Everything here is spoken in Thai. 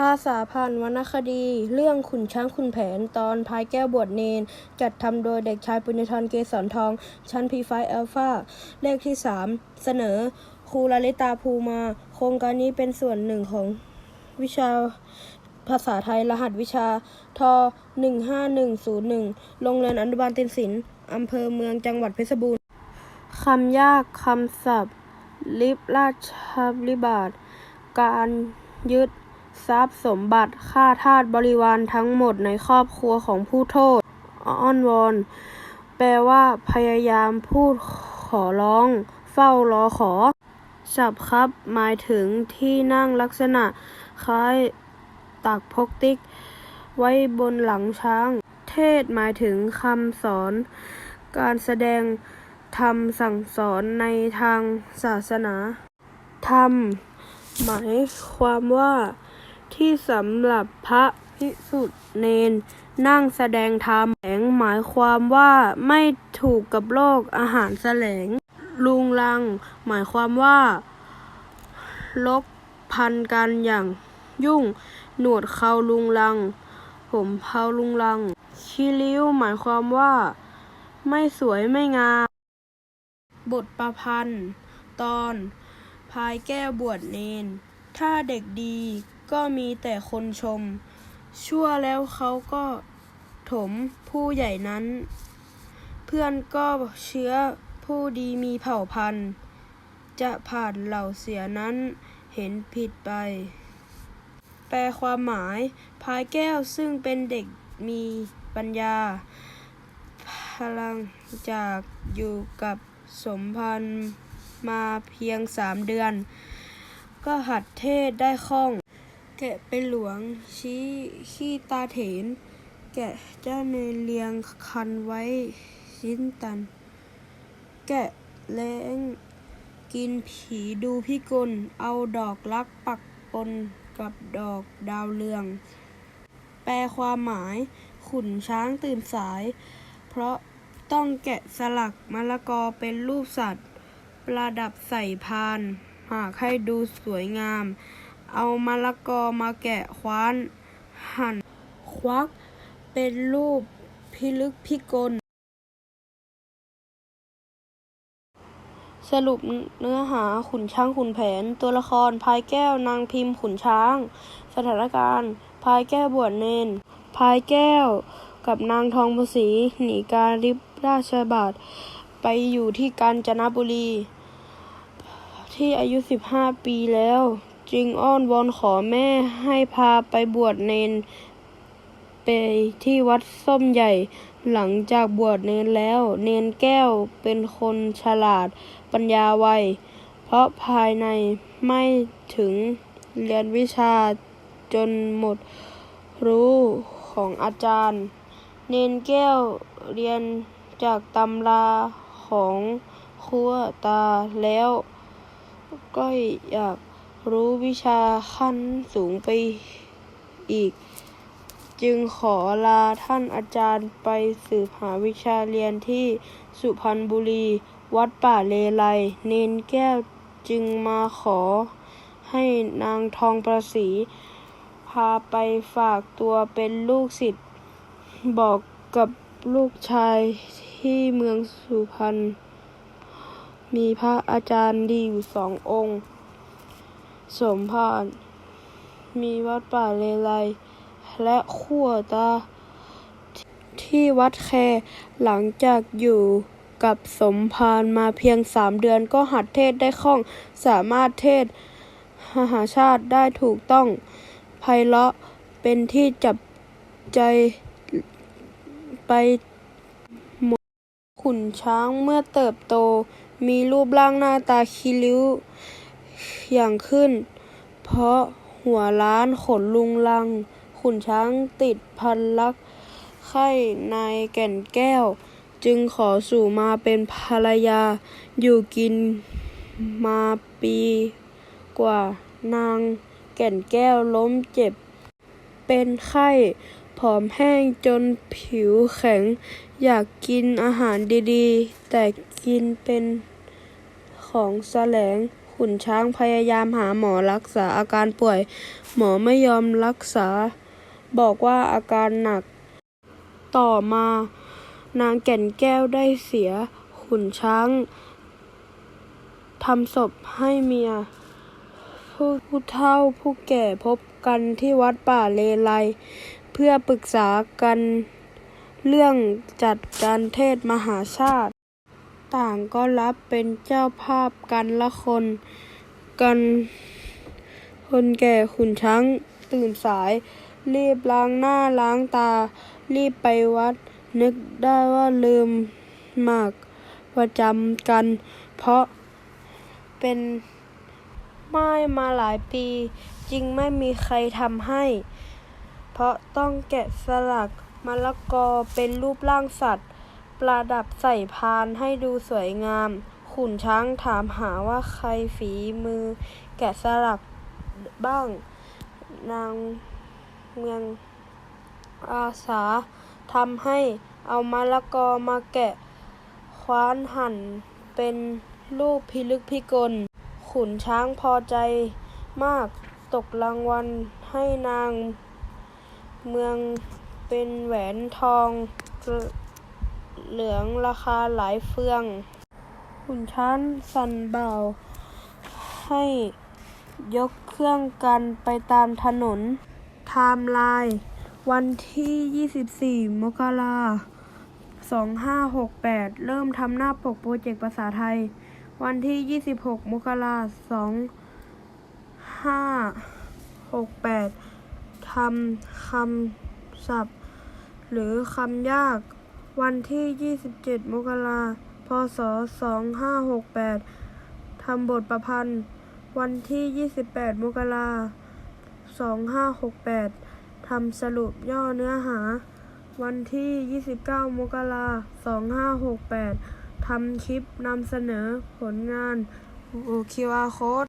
ภาษาผ่านวรรณคดี เรื่องขุนช้างขุนแผนตอนพายแก้วบวชเนน จัดทำโดยเด็กชายปุญญธรเกษรทอง ชั้นพีไฟอัลฟาเลขที่ 3 เสนอ ครูลลิตาภูมา โครงการนี้เป็นส่วนหนึ่งของวิชาภาษาไทยรหัสวิชา ท 15101 โรงเรียนอนุบาลเต็นศิลป์อำเภอเมืองจังหวัดเพชรบูรณ์คำยากคำศัพท์ ลิบราชลิบาท การยึด ทรัพย์สมบัติฆ่าทาสบริวารทั้งหมดในครอบครัวของผู้โทษ อ้อนวอน แปลว่า พยายามพูดขอร้อง เฝ้ารอขอฉับครับ หมายถึงที่นั่งลักษณะ คล้ายตักพกติ๊ก ไว้บนหลังช้าง เทศหมายถึงคำสอน การแสดงธรรมสั่งสอนในทางศาสนา ธรรม หมายความว่า ที่สำหรับพระภิกษุเนน นั่งแสดงธรรมแสงหมายความว่าไม่ถูกกับโลกอาหารแสลง ลุงลัง หมายความว่าลบพันกันอย่างยุ่ง หนวดเขาลุงลัง ผมเผาลุงลังคิริ้วหมายความว่า ไม่สวยไม่งาม บทประพันธ์ ตอน พายแก้วบวชเนน ถ้าเด็กดี ก็มีแต่คนชม ชั่วแล้วเขาก็ถมผู้ใหญ่นั้น เพื่อนก็เชื้อผู้ดีมีเผ่าพันธุ์ จะผ่านเหล่าเสียนั้นเห็นผิดไป แปลความหมาย พายแก้วซึ่งเป็นเด็กมีปัญญา พลังจากอยู่กับสมพันธ์มาเพียงสามเดือน ก็หัดเทศได้คล่อง กะเป็นหลวงชี้ขี้ตาเถน แกะเจ้าเนเลียงคันไว้ชิ้นตัน แกะแล้งกินผีดูพิกล เอาดอกรักปักปนกับดอกดาวเรือง แปลความหมาย ขุนช้างตื่นสาย เพราะต้องแกะสลักมะละกอเป็นรูปสัตว์ ประดับใส่พาน หากให้ดูสวยงาม เอามะละกอมาแกะคว้าน หั่น ควัก เป็นรูปพิลึกพิกล สรุปเนื้อหาขุนช้างขุนแผน ตัวละครพายแก้วนางพิมพ์ขุนช้าง สถานการณ์พายแก้วบวชเนนพายแก้วกับนางทองประสีหนีการริบราชบาทไปอยู่ที่กาญจนบุรี ที่อายุสิบห้าปีแล้ว จึงอ้อนวอนขอแม่ให้พาไปบวชเนนไปที่วัดส้มใหญ่ หลังจากบวชเนนแล้ว เนนแก้วเป็นคนฉลาดปัญญาไว เพราะภายในไม่ถึงเรียนวิชาจนหมดรู้ของอาจารย์ เนนแก้วเรียนจากตำราของครัวตาแล้ว ก็อยาก รู้วิชาขั้นสูงไปอีก จึงขอลาท่านอาจารย์ไปสืบหาวิชาเรียนที่สุพรรณบุรี วัดป่าเลไลเนนแก้วจึงมาขอให้นางทองประศรีพาไปฝากตัวเป็นลูกศิษย์บอกกับลูกชายที่เมืองสุพรรณมีพระอาจารย์ดีอยู่สององค์ สมภารมีวัดป่าเลไลและขั้วตา ที่วัดแคหลังจากอยู่กับสมภารมาเพียงสามเดือนก็หัดเทศได้คล่อง สามารถเทศมหาชาติได้ถูกต้องไพเราะเป็นที่จับใจไปหมดขุนช้างเมื่อเติบโตมีรูปร่างหน้าตาคิริ้ว อย่างขึ้น เพราะหัวล้านขนลุงลัง ขุนช้างติดพันลัก ไข้นายแก่นแก้ว จึงขอสู่มาเป็นภรรยา อยู่กินมาปีกว่านางแก่นแก้วล้มเจ็บ เป็นไข้ผอมแห้งจนผิวแข็ง อยากกินอาหารดีๆ แต่กินเป็นของแสลง ขุนช้างพยายามหาหมอรักษาอาการป่วย หมอไม่ยอมรักษา บอกว่าอาการหนัก ต่อมา นางแก่นแก้วได้เสีย ขุนช้างทำศพให้เมีย ผู้ผู้เฒ่าผู้แก่พบกันที่วัดป่าเลไล เพื่อปรึกษากันเรื่องจัดการเทศมหาชาติ ต่างก็รับเป็นเจ้าภาพกันละคน กันคนแก่ขุนช้างตื่นสาย รีบล้างหน้าล้างตา รีบไปวัด นึกได้ว่าลืมหมากประจำกัน เพราะเป็นไม้มาหลายปีจึงไม่มีใครทำให้ เพราะต้องแกะสลักมะละกอเป็นรูปร่างสัตว์ ประดับใส่พานให้ดูสวยงาม ขุนช้างถามหาว่าใครฝีมือ แกะสลักบ้าง นางเมืองอาสาทำให้เอามะละกอมาแกะคว้านหั่นเป็นรูปพิลึกพิกล ขุนช้างพอใจมากตกรางวัลให้นางเมืองเป็นแหวนทอง เหลืองราคาหลายเฟืองขุนช้างสั่นเบา ให้ยกเครื่องกันไปตามถนนไทม์ไลน์วันที่ 24 มกรา2568 เริ่มทำหน้าปกโปรเจกต์ภาษาไทย วันที่ 26 มกรา2568ทำคำศัพท์ หรือคำยาก วันที่ 27 มกราพศ 2568 ทำบทประพันธ์ วันที่ 28 มกราคม2568 ทำสรุปย่อเนื้อหา วันที่ 29 มกราคม2568 ทำคลิปนำเสนอผลงาน QR Code